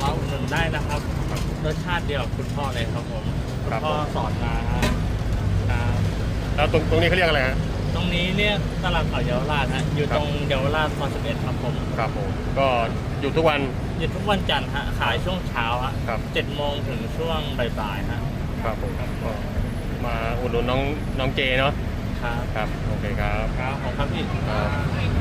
เราอุหนุนได้นะครับรสชาติเดียวคุณพ่อเลยครับผมครัคุณพ่อสอนมาฮะครับแล้วตรงตรงนี้เขาเรียกอะไรฮะ ตรงนี้เนี่ยตลาดเขาเยาวราชฮะอยู่ตรงเยาวราชซอยสิบเอ็ดครับผมครับผม ก็อยู่ทุกวันอยู่ทุกวันจันทร์ฮะขายช่วงเช้าฮะเจ็ดโมงถึงช่วงบ่ายๆฮะ ครับผมก็ มาอุดหนุนน้องน้องเจเนาะครับครับโอเคครับครับผมครับพี่ครับ